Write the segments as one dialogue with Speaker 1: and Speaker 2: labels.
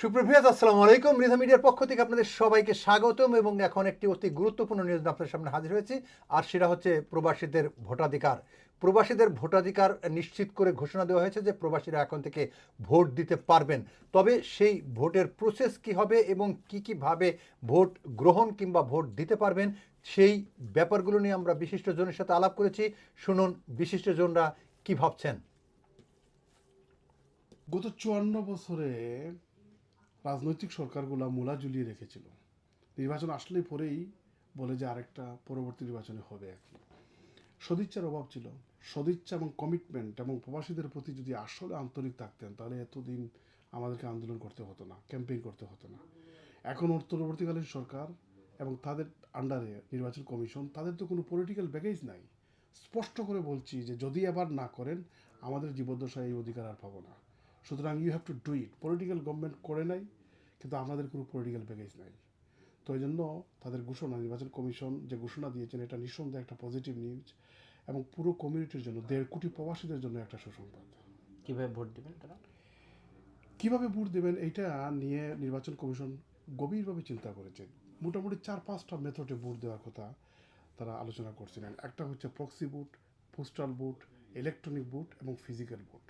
Speaker 1: সুপ্রভিয়াত, আসসালামু আলাইকুম। রিধা মিডিয়ার পক্ষ থেকে আপনাদের সবাইকে স্বাগতম এবং এখন একটি অতি গুরুত্বপূর্ণ নিউজ আপনাদের সামনে হাজির হয়েছি, আর সেটা হচ্ছে প্রবাসীদের ভোটাধিকার। প্রবাসীদের ভোটাধিকার নিশ্চিত করে ঘোষণা দেওয়া হয়েছে যে প্রবাসীরা এখন থেকে ভোট দিতে পারবেন। তবে সেই ভোটের প্রসেস কি হবে এবং কি কীভাবে ভোট গ্রহণ কিংবা ভোট দিতে পারবেন, সেই ব্যাপারগুলো নিয়ে আমরা বিশিষ্টজনের সাথে আলাপ করেছি। শুনুন বিশিষ্টজনরা কি ভাবছেন।
Speaker 2: গত চুয়ান্ন বছরে রাজনৈতিক সরকারগুলো মূলা ঝুলিয়ে রেখেছিল। নির্বাচন আসলেই পরেই বলে যে আরেকটা পরবর্তী নির্বাচনে হবে আর কি সদিচ্ছার অভাব ছিল। সদিচ্ছা এবং কমিটমেন্ট এবং প্রবাসীদের প্রতি যদি আসলে আন্তরিক থাকতেন, তাহলে এতদিন আমাদেরকে আন্দোলন করতে হতো না ক্যাম্পেইন করতে হতো না। এখন অন্তর্বর্তীকালীন সরকার এবং তাদের আন্ডারে নির্বাচন কমিশন, তাদের তো কোনো পলিটিক্যাল ব্যাগেজ নাই। স্পষ্ট করে বলছি যে যদি এবার না করেন, আমাদের জীবদ্দশায় এই অধিকার আর পাবো না। সুতরাং you have to do it political government করে নাই কিন্তু আমাদের কোনো পলিটিক্যাল প্যাকেজ নাই। তো এই জন্য তাদের ঘোষণা নির্বাচন কমিশন যে ঘোষণা দিয়েছেন এটা নিঃসন্দেহে একটা পজিটিভ নিউজ এবং পুরো কমিউনিটির জন্য দেড় কোটি প্রবাসীদের জন্য একটা সুসংবাদ।
Speaker 3: কীভাবে ভোট দেবেন তারা?
Speaker 2: কীভাবে ভোট দেবেন এইটা নিয়ে নির্বাচন কমিশন গভীরভাবে চিন্তা করেছে। মোটামুটি চার পাঁচটা মেথডে ভোট দেওয়ার কথা তারা আলোচনা করছিলেন। একটা হচ্ছে proxy vote postal vote electronic vote এবং ফিজিক্যাল ভোট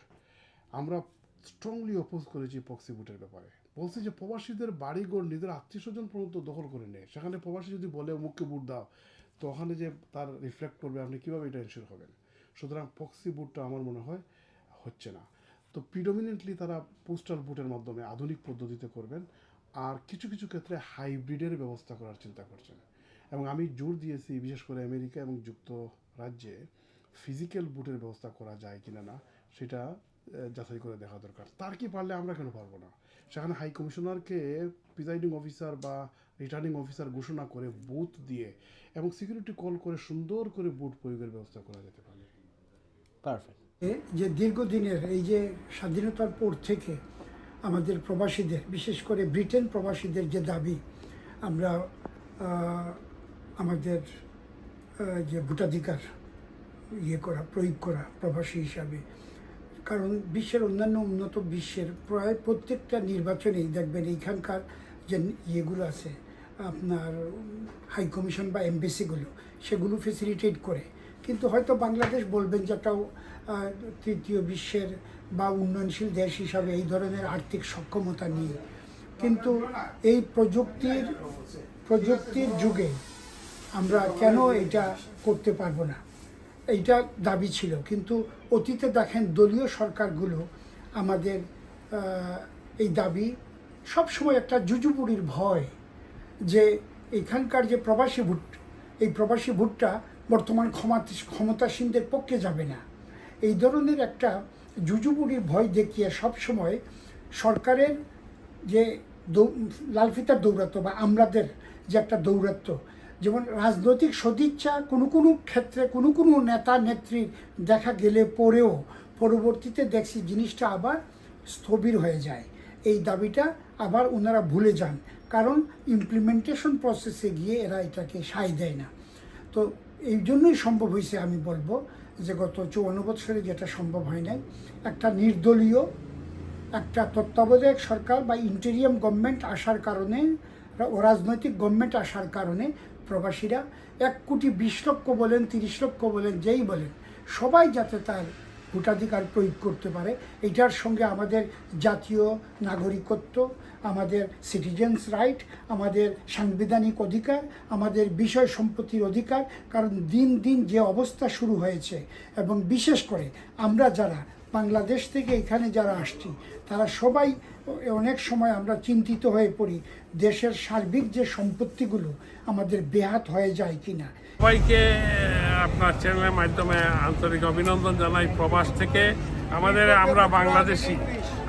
Speaker 2: আমরা স্ট্রংলি অপোজ করেছি প্রক্সি ভোটের ব্যাপারে। বলছি যে প্রবাসীদের বাড়িঘর নিজের আত্মীয় স্বজন পর্যন্ত দখল করে নেয় সেখানে প্রবাসী যদি বলে মুখকে ভোট দাও, তো ওখানে যে তার রিফ্লেক্ট করবে, আপনি কীভাবে এটা এনশিওর হবেন? সুতরাং প্রক্সি ভোটটা আমার মনে হয় হচ্ছে না। তো প্রিডমিনেন্টলি তারা পোস্টাল ভোটের মাধ্যমে আধুনিক পদ্ধতিতে করবেন আর কিছু কিছু ক্ষেত্রে হাইব্রিডের ব্যবস্থা করার চিন্তা করছেন। এবং আমি জোর দিয়েছি, বিশেষ করে আমেরিকা এবং যুক্তরাজ্যে ফিজিক্যাল ভোটের ব্যবস্থা করা যায় কিনা না, সেটা যাচাই করে দেখা দরকার। তার কি পারলে আমরা কেন পারব না? সেখানে হাই কমিশনারকে প্রিজাইডিং অফিসার বা রিটার্নিং অফিসার ঘোষণা করে বুথ দিয়ে এবং সিকিউরিটি কল করে সুন্দর করে বুথ প্রয়োগের ব্যবস্থা করা যেতে পারে।
Speaker 3: পারফেক্ট
Speaker 4: যে দীর্ঘদিনের এই যে স্বাধীনতার পর থেকে আমাদের প্রবাসীদের বিশেষ করে ব্রিটেন প্রবাসীদের যে দাবি আমরা আমাদের যে ভোটাধিকার ইয়ে করা প্রয়োগ করা প্রবাসী হিসাবে কারণ বিশ্বের অন্যান্য উন্নত বিশ্বের প্রায় প্রত্যেকটা নির্বাচনেই দেখবেন এইখানকার যে ইয়েগুলো আছে, আপনার হাই কমিশন বা এমবেসিগুলো সেগুলো ফেসিলিটেট করে। কিন্তু হয়তো বাংলাদেশ বলবেন যে একটা তৃতীয় বিশ্বের বা উন্নয়নশীল দেশ হিসাবে এই ধরনের আর্থিক সক্ষমতা নিয়ে কিন্তু এই প্রযুক্তির প্রযুক্তির যুগে আমরা কেন এটা করতে পারব না? এইটা দাবি ছিল। কিন্তু অতীতে দেখেন দলীয় সরকারগুলো আমাদের এই দাবি সবসময় একটা জুজুবুড়ির ভয় যে এখানকার যে প্রবাসী ভোট, এই প্রবাসী ভোটটা বর্তমান ক্ষমা ক্ষমতাসীনদের পক্ষে যাবে না। এই ধরনের একটা জুজুবুড়ির ভয় দেখিয়ে সবসময় সরকারের যে লালফিতার দৌরাত্ম বা আমরাদের যে একটা দৌরাত্ম যেমন রাজনৈতিক সদিচ্ছা কোনো কোনো ক্ষেত্রে কোনো কোনো নেতা নেত্রীর দেখা গেলে পরেও পরবর্তীতে দেখছি জিনিসটা আবার স্থবির হয়ে যায়। এই দাবিটা আবার ওনারা ভুলে যান। কারণ ইমপ্লিমেন্টেশন প্রসেসে গিয়ে এরা এটাকে সায় দেয় না। তো এই জন্যই সম্ভব হয়েছে আমি বলব যে গত চৌয়ান্ন বছরে যেটা সম্ভব হয় নাই, একটা নির্দলীয়, একটা তত্ত্বাবধায়ক সরকার বা ইন্টেরিয়াম গভর্নমেন্ট আসার কারণে রাজনৈতিক গভর্নমেন্ট আসার কারণে প্রবাসীরা এক কোটি বিশ লক্ষ বলেন, তিরিশ লক্ষ বলেন, যেই বলেন, সবাই যাতে তার ভোটাধিকার প্রয়োগ করতে পারে। এটার সঙ্গে আমাদের জাতীয় নাগরিকত্ব, আমাদের সিটিজেন্স রাইট আমাদের সাংবিধানিক অধিকার, আমাদের বিষয় সম্পত্তির অধিকার, কারণ দিন দিন যে অবস্থা শুরু হয়েছে এবং বিশেষ করে আমরা যারা বাংলাদেশ থেকে এখানে যারা আসছি, তারা সবাই অনেক সময় আমরা চিন্তিত হয়ে পড়ি, দেশের সার্বিক যে সম্পত্তিগুলো আমাদের বেহাত হয়ে যায় কিনা।
Speaker 5: সবাইকে আপনার চ্যানেলের মাধ্যমে আন্তরিক অভিনন্দন জানাই। প্রবাস থেকে আমাদের আমরা বাংলাদেশি,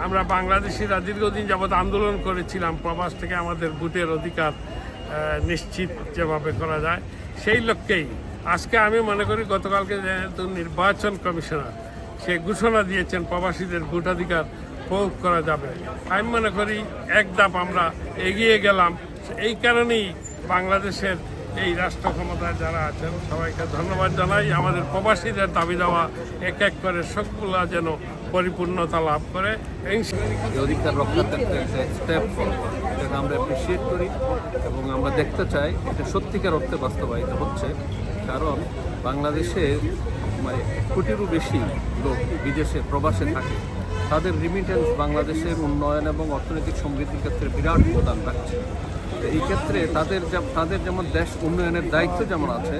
Speaker 5: আমরা বাংলাদেশিরা দীর্ঘদিন যাবৎ আন্দোলন করেছিলাম। প্রবাস থেকে আমাদের ভোটের অধিকার নিশ্চিত যেভাবে করা যায়, সেই লক্ষ্যেই। আজকে আমি মনে করি গতকালকে যেহেতু নির্বাচন কমিশনার সে ঘোষণা দিয়েছেন প্রবাসীদের ভোটাধিকার প্রয়োগ করা যাবে। আমি মনে করি এক ধাপ আমরা এগিয়ে গেলাম। এই কারণেই বাংলাদেশের এই রাষ্ট্র ক্ষমতায় যারা আছেন, সবাইকে ধন্যবাদ জানাই। আমাদের প্রবাসীদের দাবি দেওয়া এক এক করে সবগুলা যেন পরিপূর্ণতা লাভ করে।
Speaker 6: এই অধিকার এটাকে আমরা অ্যাপ্রিসিয়েট করি এবং আমরা দেখতে চাই এটা সত্যিকার অর্থে বাস্তবায়িত হচ্ছে। কারণ বাংলাদেশে মানে কোটিরও বেশি লোক বিদেশে, প্রবাসে থাকে। তাদের রিমিটেন্স বাংলাদেশের উন্নয়ন এবং অর্থনৈতিক সমৃদ্ধির ক্ষেত্রে বিরাট অবদান রাখছে এই ক্ষেত্রে তাদের তাদের যেমন দেশ উন্নয়নের দায়িত্ব যেমন আছে,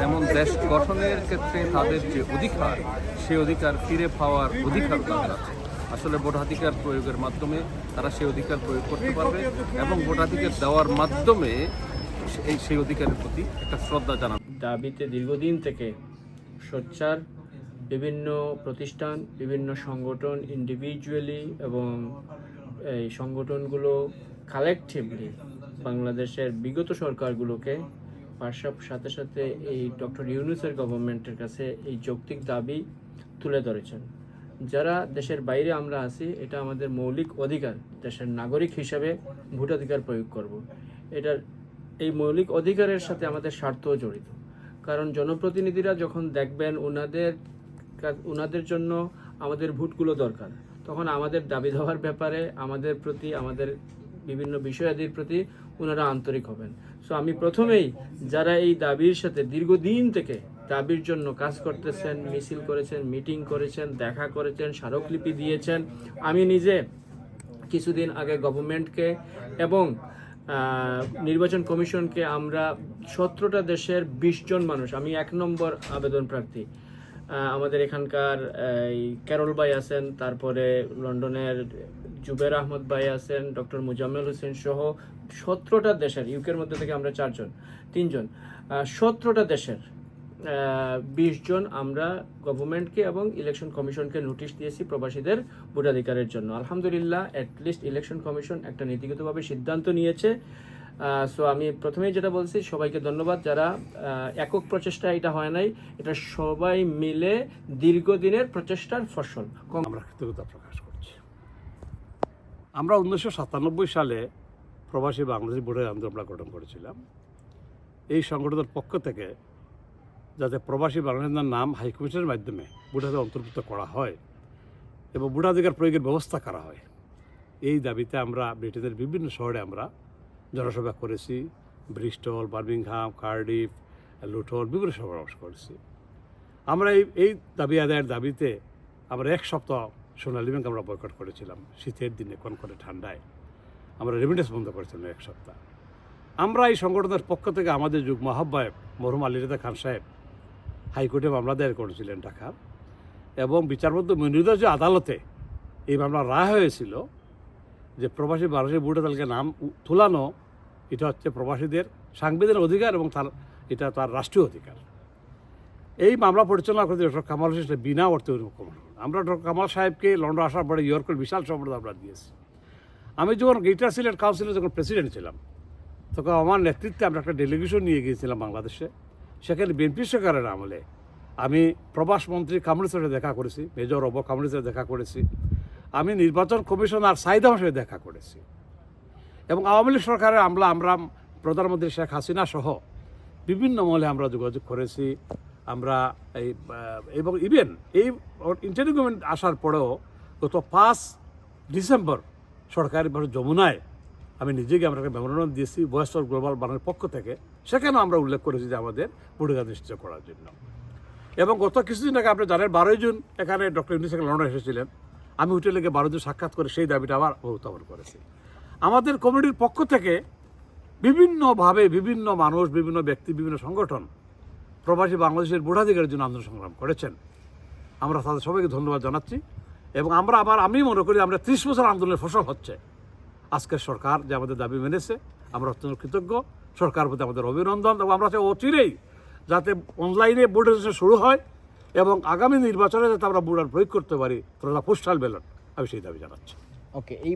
Speaker 6: তেমন দেশ গঠনের ক্ষেত্রে তাদের যে অধিকার, সেই অধিকার ফিরে পাওয়ার অধিকার তাদের আছে। আসলে ভোটাধিকার প্রয়োগের মাধ্যমে তারা সেই অধিকার প্রয়োগ করতে পারবে এবং ভোটাধিকার দেওয়ার মাধ্যমে এই সেই অধিকারের প্রতি একটা শ্রদ্ধা জানাবে।
Speaker 3: দাবিতে দীর্ঘদিন থেকে সোচ্চার, বিভিন্ন প্রতিষ্ঠান, বিভিন্ন সংগঠন ইন্ডিভিজুয়ালি এবং এই সংগঠনগুলো কালেকটিভলি বাংলাদেশের বিগত সরকারগুলোকে পাশাপ সাথে সাথে এই ডক্টর ইউনুসের গভর্নমেন্টের কাছে এই যৌক্তিক দাবি তুলে ধরেছেন। যারা দেশের বাইরে আমরা আছি, এটা আমাদের মৌলিক অধিকার, দেশের নাগরিক হিসাবে ভোটাধিকার প্রয়োগ করব। এটার, এই মৌলিক অধিকারের সাথে আমাদের স্বার্থও জড়িত। কারণ জনপ্রতিনিধিরা যখন দেখবেন ওনাদের ওনাদের জন্য আমাদের ভোটগুলো দরকার, তখন আমাদের দাবি দেওয়ার ব্যাপারে, আমাদের প্রতি, আমাদের বিভিন্ন বিষয়াদির প্রতি ওনারা আন্তরিক হবেন। সো আমি প্রথমেই যারা এই দাবির সাথে দীর্ঘদিন থেকে দাবির জন্য কাজ করতেছেন, মিছিল করেছেন, মিটিং করেছেন, দেখা করেছেন, স্মারকলিপি দিয়েছেন, আমি নিজে কিছুদিন আগে গভর্নমেন্টকে এবং নির্বাচন কমিশনকে আমরা সতেরোটা দেশের বিশ জন মানুষ, আমি এক নম্বর আবেদন প্রার্থী আমাদের এখানকার, এই ক্যারল ভাই আছেন, তারপরে লন্ডনের জুবের আহমদ ভাই আছেন, ডক্টর মুজাম্মেল হোসেন সহ সতেরোটা দেশের, ইউকের মধ্যে থেকে আমরা চারজন, তিনজন সতেরোটা দেশের বিশ জন আমরা গভর্নমেন্টকে এবং ইলেকশন কমিশনকে নোটিশ দিয়েছি প্রবাসীদের ভোটাধিকারের জন্য। আলহামদুলিল্লাহ অ্যাটলিস্ট ইলেকশন কমিশন একটা নীতিগতভাবে সিদ্ধান্ত নিয়েছে। সো আমি প্রথমেই যেটা বলছি, সবাইকে ধন্যবাদ যারা একক প্রচেষ্টা এটা হয় নাই। এটা সবাই মিলে দীর্ঘদিনের প্রচেষ্টার ফসল।
Speaker 7: আমরা কৃতজ্ঞতা প্রকাশ করছি। আমরা উনিশশো সাতানব্বই সালে প্রবাসী বাংলাদেশি বোর্ডের আন্দোলন আমরা গঠন করেছিলাম। এই সংগঠনের পক্ষ থেকে যাতে প্রবাসী বাংলাদেশের নাম হাইকমিশনের মাধ্যমে বুড়াদের অন্তর্ভুক্ত করা হয় এবং বুড়াধিকার প্রয়োগের ব্যবস্থা করা হয়। এই দাবিতে আমরা ব্রিটেনের বিভিন্ন শহরে আমরা জনসভা করেছি। ব্রিস্টল বার্মিংহাম কার্ডিফ লুটন বিভিন্ন সমাবেশ করেছি। আমরা এই এই দাবি আদায়ের দাবিতে আমরা এক সপ্তাহ সোনালী ব্যাংক আমরা বয়কট করেছিলাম। শীতের দিনে কোন করে ঠান্ডায়। আমরা রেমিডেন্স বন্ধ করেছিলাম এক সপ্তাহ। আমরা এই সংগঠনের পক্ষ থেকে আমাদের যুগ মহাব্বায়ব মরহুম আলী রেদা খান সাহেব হাইকোর্টে মামলা দায়ের করেছিলেন ঢাকার এবং বিচারপতি মনিরুদ্দ আদালতে এই মামলা রায় হয়েছিল যে প্রবাসী বাংলাদেশি বুড়ো তালিকা নাম তোলানো, এটা হচ্ছে প্রবাসীদের সাংবিধানিক অধিকার এবং তার, এটা তার রাষ্ট্রীয় অধিকার। এই মামলা পরিচালনা করতে ডক্টর কামাল হোসেন বিনা অর্থে অনুকমন আমরা ডক্টর কামাল সাহেবকে লন্ডন আসার পরে ইয়র্কের বিশাল সম্পদ আমরা দিয়েছি। আমি যখন গেটার সিলেট কাউন্সিলের যখন প্রেসিডেন্ট ছিলাম, তখন আমার নেতৃত্বে আমরা একটা ডেলিগেশন নিয়ে গিয়েছিলাম বাংলাদেশে। সেখানে বিএনপি সরকারের আমলে। আমি প্রবাস মন্ত্রী কামরুল সাথে দেখা করেছি, মেজর অব কামরুল সাথে দেখা করেছি। আমি নির্বাচন কমিশনার সাইদ সাথে দেখা করেছি। এবং আওয়ামী লীগ সরকারের আমলা আমরা প্রধানমন্ত্রী শেখ হাসিনা সহ বিভিন্ন মহলে আমরা যোগাযোগ করেছি। আমরা এই এবং ইভেন এই ইন্টারভিউ আসার পরেও গত পাঁচ ডিসেম্বর সরকারি যমুনায় আমি নিজেকে আমরা একটা মেমোরেন্ডাম দিয়েছি ভয়েস অফ গ্লোবাল বানের পক্ষ থেকে। সেখানেও আমরা উল্লেখ করেছি যে আমাদের ভূমিকা নিশ্চিত করার জন্য। এবং গত কিছুদিন আগে আপনি জানেন, বারোই জুন এখানে ডক্টর ইউনিস লন্ডন এসেছিলেন। আমি হোটেলে গিয়ে বারো জুন সাক্ষাৎ করে সেই দাবিটা আবার উত্থাপন করেছি। আমাদের কমিটির পক্ষ থেকে বিভিন্নভাবে বিভিন্ন মানুষ, বিভিন্ন ব্যক্তি, বিভিন্ন সংগঠন প্রবাসী বাংলাদেশের বুড়াধিকারের জন্য আন্দোলন সংগ্রাম করেছেন। আমরা তাদের সবাইকে ধন্যবাদ জানাচ্ছি। এবং আমরা আবার আমি মনে করি আমরা ত্রিশ বছর আন্দোলনের ফসল হচ্ছে। আজকের সরকার যে আমাদের দাবি মেনেছে, আমরা অত্যন্ত কৃতজ্ঞ। সরকার প্রতি আমাদের অভিনন্দন এবং আমরা চাই অচিরেই যাতে অনলাইনে রেজিস্ট্রেশন শুরু হয় এবং আগামী নির্বাচনে যাতে আমরা ভোটার প্রয়োগ করতে পারি তোমরা পোস্টাল ব্যালট আমি সেই দাবি জানাচ্ছি।
Speaker 3: ওকে এই